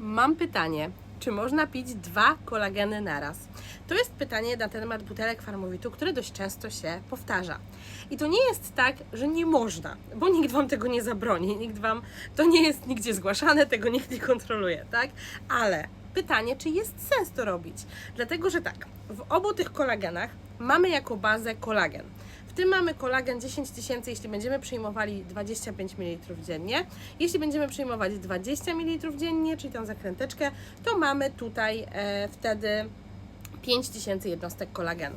Mam pytanie, czy można pić dwa kolageny naraz? To jest pytanie na temat butelek farmowitu, które dość często się powtarza. I to nie jest tak, że nie można, bo nikt Wam tego nie zabroni, nikt Wam, to nie jest nigdzie zgłaszane, tego nikt nie kontroluje, tak? Ale pytanie, czy jest sens to robić? Dlatego, że tak, w obu tych kolagenach mamy jako bazę kolagen. Tym mamy kolagen 10 tysięcy, jeśli będziemy przyjmowali 25 ml dziennie. Jeśli będziemy przyjmować 20 ml dziennie, czyli tą zakręteczkę, to mamy tutaj e, wtedy 5000 jednostek kolagenu.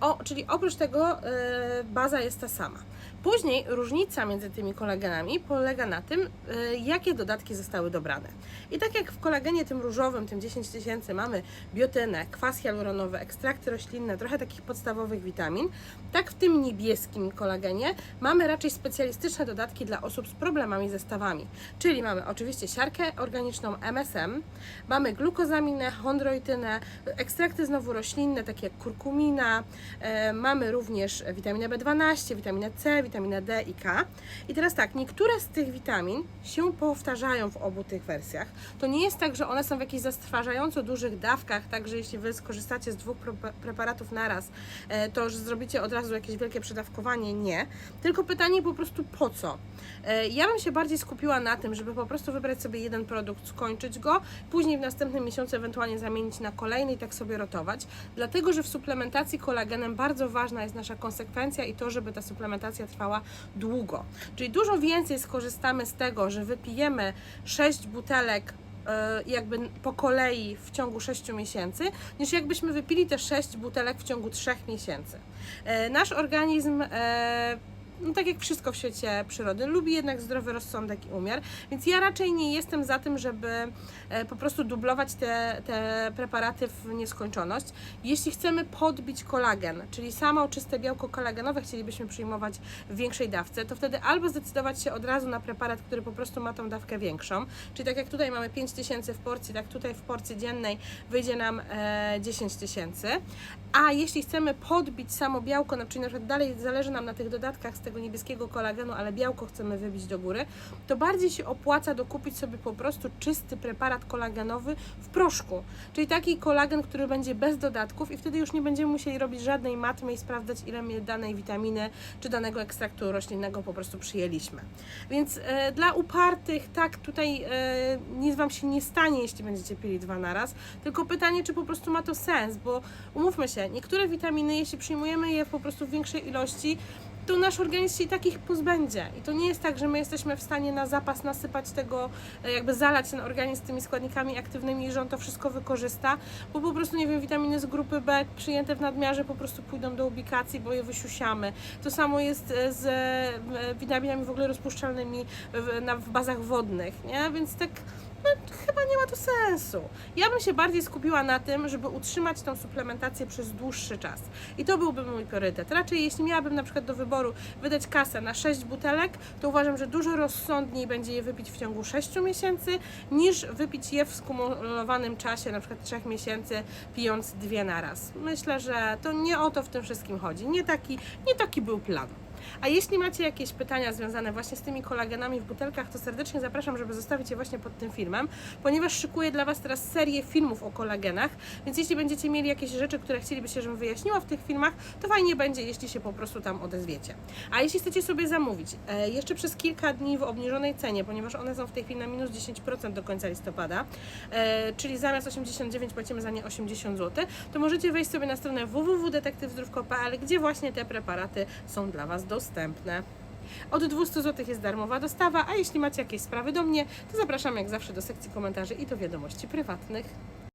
O, czyli oprócz tego e, baza jest ta sama. Później różnica między tymi kolagenami polega na tym, e, jakie dodatki zostały dobrane. I tak jak w kolagenie tym różowym, tym 10 tysięcy, mamy biotynę, kwas hialuronowy, ekstrakty roślinne, trochę takich podstawowych witamin, tak w tym niebieskim kolagenie mamy raczej specjalistyczne dodatki dla osób z problemami ze stawami. Czyli mamy oczywiście siarkę organiczną MSM, mamy glukozaminę, chondroitynę, ekstrakty znowu roślinne, takie jak kurkumina, e, mamy również witaminę B12, witaminę C, witaminę D i K. I teraz tak, niektóre z tych witamin się powtarzają w obu tych wersjach. To nie jest tak, że one są w jakichś zastrważająco dużych dawkach, tak że jeśli Wy skorzystacie z dwóch pre- preparatów naraz, e, to już zrobicie od razu jakieś wielkie przedawkowanie. Nie. Tylko pytanie po prostu po co? E, Ja bym się bardziej skupiła na tym, żeby po prostu wybrać sobie jeden produkt, skończyć go, później w następnym miesiącu ewentualnie zamienić na kolejny i tak sobie rotować. Dlatego, że w suplementacji kolagenem bardzo ważna jest nasza konsekwencja i to, żeby ta suplementacja trwała długo. Czyli dużo więcej skorzystamy z tego, że wypijemy 6 butelek e, jakby po kolei w ciągu 6 miesięcy, niż jakbyśmy wypili te 6 butelek w ciągu 3 miesięcy. E, Nasz organizm e, no tak jak wszystko w świecie przyrody, lubi jednak zdrowy rozsądek i umiar, więc ja raczej nie jestem za tym, żeby e, po prostu dublować te, te preparaty w nieskończoność. Jeśli chcemy podbić kolagen, czyli samo czyste białko kolagenowe chcielibyśmy przyjmować w większej dawce, to wtedy albo zdecydować się od razu na preparat, który po prostu ma tą dawkę większą, czyli tak jak tutaj mamy 5000 w porcji, tak tutaj w porcji dziennej wyjdzie nam e, 10 tysięcy, a jeśli chcemy podbić samo białko, no, czyli na przykład dalej zależy nam na tych dodatkach z tego niebieskiego kolagenu, ale białko chcemy wybić do góry, to bardziej się opłaca dokupić sobie po prostu czysty preparat kolagenowy w proszku. Czyli taki kolagen, który będzie bez dodatków i wtedy już nie będziemy musieli robić żadnej matmy i sprawdzać, ile danej witaminy czy danego ekstraktu roślinnego po prostu przyjęliśmy. Więc e, dla upartych, tak, tutaj e, nic Wam się nie stanie, jeśli będziecie pili dwa naraz, tylko pytanie, czy po prostu ma to sens, bo umówmy się, niektóre witaminy, jeśli przyjmujemy je po prostu w większej ilości, to nasz organizm się i takich pozbędzie. I to nie jest tak, że my jesteśmy w stanie na zapas nasypać tego, e, jakby zalać ten organizm tymi składnikami aktywnymi i że on to wszystko wykorzysta, bo po prostu, nie wiem, witaminy z grupy B przyjęte w nadmiarze po prostu pójdą do ubikacji, bo je wysiusiamy. To samo jest e, z e, witaminami w ogóle rozpuszczalnymi w, na, w bazach wodnych, nie? Więc tak no, chyba nie ma to sensu. Ja bym się bardziej skupiła na tym, żeby utrzymać tą suplementację przez dłuższy czas. I to byłby mój priorytet. Raczej jeśli miałabym na przykład do wyboru wydać kasę na 6 butelek, to uważam, że dużo rozsądniej będzie je wypić w ciągu 6 miesięcy, niż wypić je w skumulowanym czasie, na przykład 3 miesięcy, pijąc dwie naraz. Myślę, że to nie o to w tym wszystkim chodzi. Nie taki, nie taki był plan. A jeśli macie jakieś pytania związane właśnie z tymi kolagenami w butelkach, to serdecznie zapraszam, żeby zostawić je właśnie pod tym filmem, ponieważ szykuję dla Was teraz serię filmów o kolagenach, więc jeśli będziecie mieli jakieś rzeczy, które chcielibyście, żebym wyjaśniła w tych filmach, to fajnie będzie, jeśli się po prostu tam odezwiecie. A jeśli chcecie sobie zamówić e, jeszcze przez kilka dni w obniżonej cenie, ponieważ one są w tej chwili na minus 10% do końca listopada, e, czyli zamiast 89 płacimy za nie 80 zł, to możecie wejść sobie na stronę www.detektywzdrów.pl, gdzie właśnie te preparaty są dla Was dostępne. Od 200 zł jest darmowa dostawa, a jeśli macie jakieś sprawy do mnie, to zapraszam jak zawsze do sekcji komentarzy i do wiadomości prywatnych.